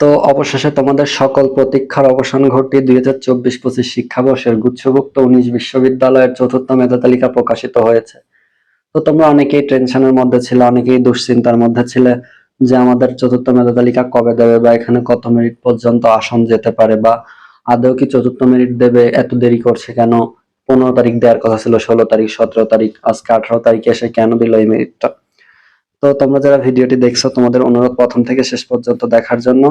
তো অবশেষে তোমাদের সকল প্রতীক্ষার অবসান ঘটিয়ে দুই হাজার চব্বিশ পঁচিশ শিক্ষাবর্ষের গুচ্ছভুক্ত উনিশ বিশ্ববিদ্যালয়ের চতুর্থ মেধা তালিকা প্রকাশিত হয়েছে। তো তোমরা অনেকেই টেনশনের মধ্যে ছিলে, অনেকেই দুশ্চিন্তার মধ্যে ছিলে যে আমাদের চতুর্থ মেধা তালিকা কবে দেবে বা এখানে কত মিনিট পর্যন্ত আসন যেতে পারে বা আদৌ কি চতুর্থ মিনিট দেবে, এত দেরি করছে কেন? পনেরো তারিখ দেওয়ার কথা ছিল, ষোলো তারিখ, সতেরো তারিখ, আজকে আঠারো তারিখে এসে কেন দিল এই মিনিটটা? তো তোমরা যারা ভিডিওটি দেখছ, তোমাদের অনুরোধ প্রথম থেকে শেষ পর্যন্ত দেখার জন্য।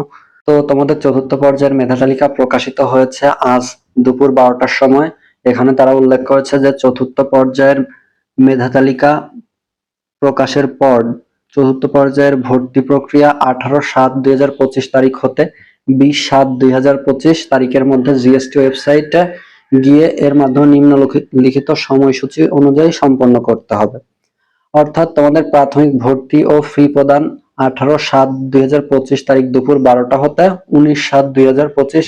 তো তোমাদের চতুর্থ পর্যায়ের মেধা তালিকা প্রকাশিত হয়েছে আজ দুপুর বারোটার সময়। এখানে তারা উল্লেখ করেছে যে চতুর্থ পর্যায়ের মেধা তালিকা প্রকাশের পর চতুর্থ পর্যায়ের ভর্তি প্রক্রিয়া আঠারো সাত দুই তারিখ হতে বিশ সাত দুই তারিখের মধ্যে জিএসটি ওয়েবসাইটে গিয়ে এর মাধ্যমে নিম্নলিখিত সময়সূচি অনুযায়ী সম্পন্ন করতে হবে। অর্থাৎ তোমাদের প্রাথমিক ভর্তি ও ফি প্রদান আঠারো সাত দুই তারিখ দুপুর বারোটা হতে উনিশ সাত দুই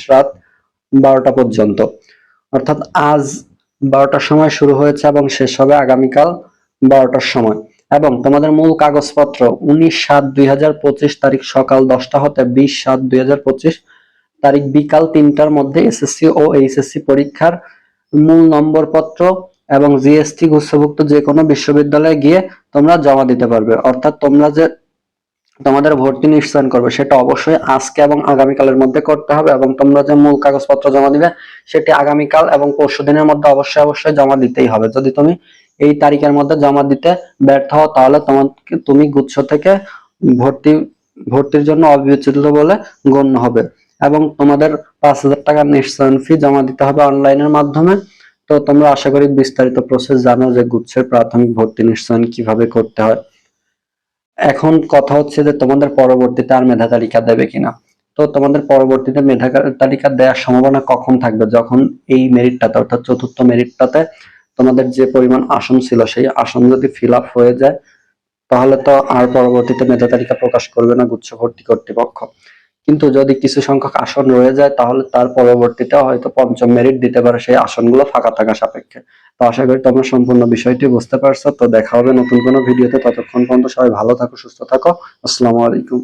রাত বারোটা পর্যন্ত। অর্থাৎ আজ বারোটার সময় শুরু হয়েছে এবং শেষ হবে আগামীকাল বারোটার সময়। এবং তোমাদের মূল কাগজপত্র উনিশ সাত দুই হাজার পঁচিশ তারিখ সকাল দশটা হতে বিশ সাত দুই হাজার পঁচিশ তারিখ বিকাল তিনটার মধ্যে এসএসসি ও এইচএসসি পরীক্ষার মূল নম্বরপত্র এবং জিএসটি গুচ্ছভুক্ত যে কোনো বিশ্ববিদ্যালয়ে গিয়ে তোমরা জমা দিতে পারবে। অর্থাৎ তোমরা যে তোমাদের ভর্তি নিশ্চয়ন করবে, সেটা অবশ্যই আজকে এবং আগামীকালের মধ্যে করতে হবে এবং তোমরা যে মূল কাগজপত্র জমা দিবে, সেটি আগামীকাল এবং পরশু দিনের মধ্যে অবশ্যই অবশ্যই জমা দিতেই হবে। যদি তুমি এই তারিখের মধ্যে জমা দিতে ব্যর্থ হও, তাহলে তোমাকে, তুমি গুচ্ছ থেকে ভর্তি, ভর্তির জন্য অবিবেচিত বলে গণ্য হবে। এবং তোমাদের পাঁচ হাজার টাকার নিশ্চয়ন ফি জমা দিতে হবে অনলাইনের মাধ্যমে। তো তোমরা আশা করি বিস্তারিত প্রসেস জানো যে গুচ্ছের প্রাথমিক ভর্তি নিশ্চয়ন কীভাবে করতে হয়। এখন কথা হচ্ছে যে তোমাদের পরবর্তীতে আর মেধা তালিকা দেবে কিনা। তো তোমাদের পরবর্তীতে মেধা তালিকা দেওয়ার সম্ভাবনা কখন থাকবে? যখন এই মেরিটটাতে অর্থাৎ চতুর্থ মেরিটটাতে তোমাদের যে পরিমাণ আসন ছিল, সেই আসন যদি ফিল আপ হয়ে যায়, তাহলে তো আর পরবর্তীতে মেধা তালিকা প্রকাশ করবে না গুচ্ছ ভর্তি কর্তৃপক্ষ। কিন্তু যদি কিছু সংখ্যক আসন রয়ে যায়, তাহলে তার পরবর্তীতে হয়তো পঞ্চম মেরিট দিতে পারে সেই আসনগুলো ফাঁকা থাকা সাপেক্ষে। তো আশা করি তোমরা সম্পূর্ণ বিষয়টি বুঝতে পারছ। তো দেখা হবে নতুন কোনো ভিডিওতে। ততক্ষণ পর্যন্ত সবাই ভালো থাকো, সুস্থ থাকো। আসসালামু আলাইকুম।